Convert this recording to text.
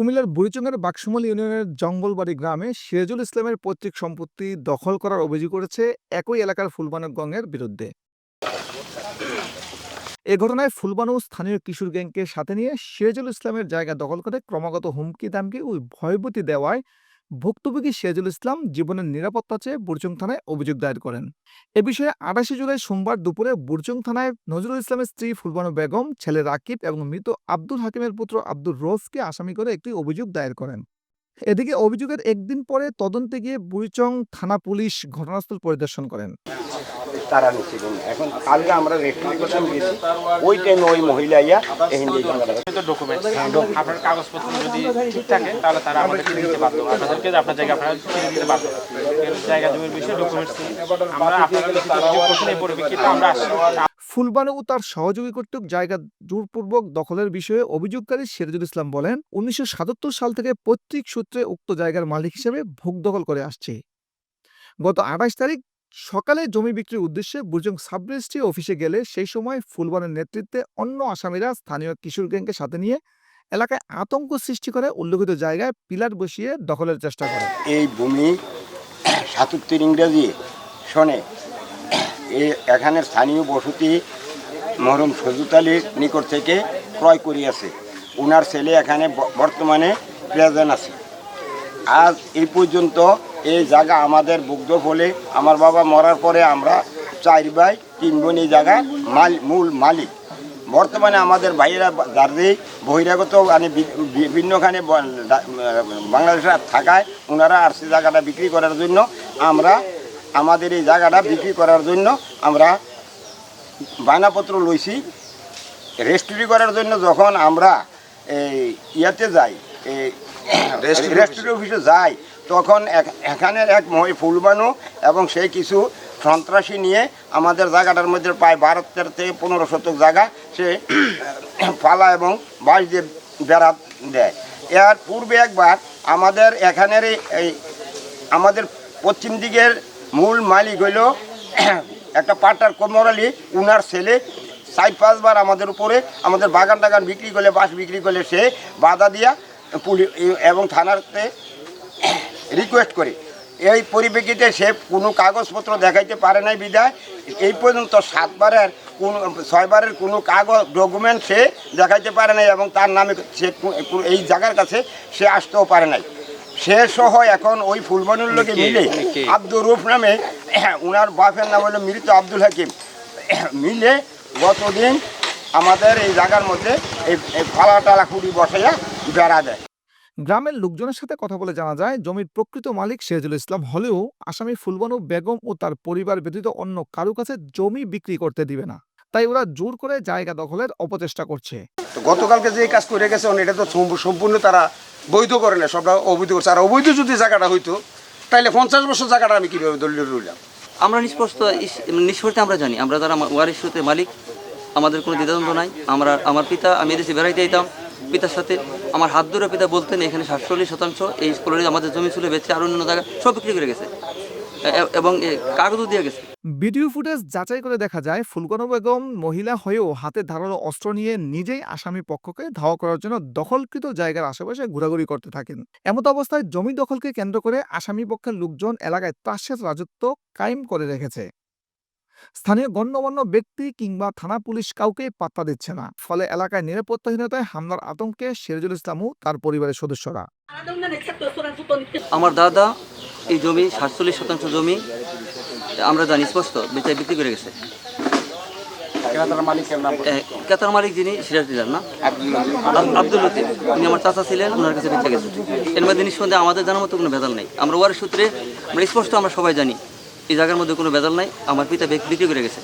কুমিল্লার বুড়িচঙ্গের বাক্সমল ইউনিয়নের জঙ্গলবাড়ি গ্রামে সিরাজুল ইসলামের পৈতৃক সম্পত্তি দখল করার অভিযোগ করেছে একই এলাকার ফুলবানু গঙের বিরুদ্ধে। এ ঘটনায় ফুলবানু স্থানীয় কিশোর গ্যাংকে সাথে নিয়ে সিরাজুল ইসলামের জায়গা দখল করে ক্রমাগত হুমকি দামকি ওই ভয়ভীতি দেওয়ায় ভুক্তভোগী সিরাজুল ইসলাম জীবনের নিরাপত্তা চেয়ে বুরচুং থানায় অভিযোগ দায়ের করেন। এ বিষয়ে আঠাশে জুলাই সোমবার দুপুরে বুরচুং থানায় নজরুল ইসলামের স্ত্রী ফুলবানু বেগম, ছেলে রাকিব এবং মৃত আব্দুল হাকিমের পুত্র আব্দুর রোজকে আসামি করে একটি অভিযোগ দায়ের করেন। এদিকে অভিযোগের একদিন পরে তদন্তে গিয়ে বুড়িচং থানা পুলিশ ঘটনাস্থল পরিদর্শন করেন। তারা নিচ্ছিল না এখন কালকে আমরা রেস্টুরেন্ট গেছি। ওই টাইমে ওই মহিলা ইয়া এই হিন্দি ডকুমেন্ট আপনার কাগজপত্র যদি ঠিক থাকে তাহলে তারা আমাদেরকে দিতে বাধ্য। আপনাদেরকে আপনার জায়গা আপনারা দিতে বাধ্য। জায়গা জমির বিষয়ে ডকুমেন্টস আমরা আপনারা লিখিত অভিযোগ করছেন এই পরিপ্রেক্ষিতে আমরা আসছি ফুলবানু ও তার সহযোগী কর্তৃক জায়গা জোরপূর্বক দখলের বিষয়ে অভিযোগকারী সিরাজুল ইসলাম বলেন উনিশশো সাতাত্তর সাল থেকে পৈতৃক সূত্রে উক্ত জায়গার মালিক হিসেবে ভোগ দখল করে আসছে। গত আঠাশ তারিখ সকালে জমি বিক্রির উদ্দেশ্যে বুজং সাব রেজিস্ট্রি অফিসে গেলে সেই সময় ফুলবানের নেতৃত্বে অন্য আসামিরা স্থানীয় কিশোর গ্যাংকে সাথে নিয়ে এলাকায় আতঙ্ক সৃষ্টি করে উল্লেখিত জায়গায় পিলার বসিয়ে দখলের চেষ্টা করে। এই ভূমি সাতাত্তর ইংরেজি শোনে। এই এখানের স্থানীয় বসতি মরম সজুত নিকট থেকে ক্রয় করিয়াছে ওনার ছেলে এখানে বর্তমানে প্রেজেন্ট আছে। আজ এই পর্যন্ত এই জায়গা আমাদের বুগ্ধ ফলে আমার বাবা মরার পরে আমরা চার ভাই তিন বোন এই জায়গায় মাল মূল মালিক। বর্তমানে আমাদের ভাইয়েরা যাদের বহিরাগত মানে বিভিন্নখানে বাংলাদেশে থাকায় ওনারা আর সে জায়গাটা বিক্রি করার জন্য আমরা আমাদের এই জায়গাটা বিক্রি করার জন্য আমরা বায়নাপত্র লইছি। রেজিস্ট্রি করার জন্য যখন আমরা এই ইয়াতে যাই এই রেজিস্ট্রি অফিসে যাই তখন এখানের এক মহি ফুলবানু এবং সেই কিছু সন্ত্রাসী নিয়ে আমাদের জায়গাটার মধ্যে প্রায় বারো তেরো থেকে পনেরো শতক জায়গা সে পালা এবং বাঁশ দিয়ে বেড়া দেয়। এর পূর্বে একবার আমাদের এখানের এই- এই আমাদের পশ্চিম দিকের মূল মালিক হইল একটা পাটার কোমরালি উনার ছেলে চার পাঁচবার আমাদের উপরে আমাদের বাগান টাগান বিক্রি করলে বাস বিক্রি করলে সে বাধা দিয়া পুলিশ এবং থানাতে রিকোয়েস্ট করে। এই পরিপ্রেক্ষিতে সে কোনো কাগজপত্র দেখাইতে পারে নাই বিদায়। এই পর্যন্ত সাতবারের কোন ছয়বারের কোনো কাগজ ডকুমেন্ট সে দেখাইতে পারে নাই এবং তার নামে সে এই জায়গার কাছে সে আসতেও পারে নাই। সে সহ এখন ওই ফুলবানুর লোকে মিলে আব্দুর রুফ নামে ওনার বাপের নাম হলো মৃত আব্দুল হাকিম। মিলে গতদিন আমাদের এই জায়গার মধ্যে এই এই ফালা টালা খুঁড়ি বসাইয়া বেড়া দেয়। গ্রামের লোকজনের সাথে কথা বলে জানা যায় জমির প্রকৃত মালিক সিরাজুল ইসলাম হলেও আসামি ফুলবানু বেগম ও তার পরিবার ব্যতীত অন্য কারও কাছে জমি বিক্রি করতে দিবে না। তাই ওরা জোর করে জায়গা দখলের অপচেষ্টা করছে। তো গতকালকে যে কাজ করে গেছে এটা তো সম্পূর্ণ তারা বৈধ করে না সবটা অবৈধ করছে। আর অবৈধ যদি জায়গাটা হইতো তাহলে পঞ্চাশ বছর জায়গাটা আমি কীভাবে দলীয় রইলাম? আমরা নিষ্পষ্ট ইস- নিষ্পত্তি আমরা জানি। আমরা যারা সূত্রে মালিক আমাদের কোনো দ্বিধাদ্বন্দ্ব নাই। আমরা আমার পিতা আমি এদেশে বেড়াইতে যেতাম পিতার সাথে। আমার হাত ধরে পিতা বলতেন, এখানে সাতচল্লিশ শতাংশ এই কলোনি আমাদের জমি ছিল বেঁচে আর অন্য জায়গায় সব বিক্রি করে গেছে। এবং কাগজও দিয়ে গেছে। ভিডিও ফুটেজ যাচাই করে দেখা যায় ফুলবানু বেগম মহিলা হয়েও হাতে ধারালো অস্ত্র নিয়ে নিজেই আসামি পক্ষকে ধাওয়া করার জন্য দখলকৃত জায়গার আশেপাশে ঘোরাঘুরি করতে থাকেন। এমত অবস্থায় জমি দখলকে কেন্দ্র করে আসামি পক্ষের লোকজন এলাকায় ত্রাসের রাজত্ব কায়েম করে রেখেছে। স্থানীয় গণ্যমান্য ব্যক্তি কিংবা থানা পুলিশ কাউকে পাত্তা দিচ্ছে না। ফলে এলাকায় নিরাপত্তাহীনতায় হামলার আতঙ্কে সিরাজুল ইসলাম ও তার পরিবারের সদস্যরা। আমার দাদা এই জমি সাতচল্লিশ শতাংশ জমি আমরা জানি স্পষ্ট বেচায় বিক্রি করে গেছে। কেতার মালিক যিনি সিরাজ দিলাম না। আব্দুল লতিফ। উনি আমার চাচা ছিলেন ওনার কাছে বেঁচে গেছে। এর মধ্যে নিঃসন্দেহে আমাদের জানার মতো কোনো ভেজাল নেই। আমরা ওয়ার সূত্রে আমরা স্পষ্ট আমরা সবাই জানি এই জায়গার মধ্যে কোনো বেজাল নাই আমার পিতা বিক- বিক্রি করে গেছে।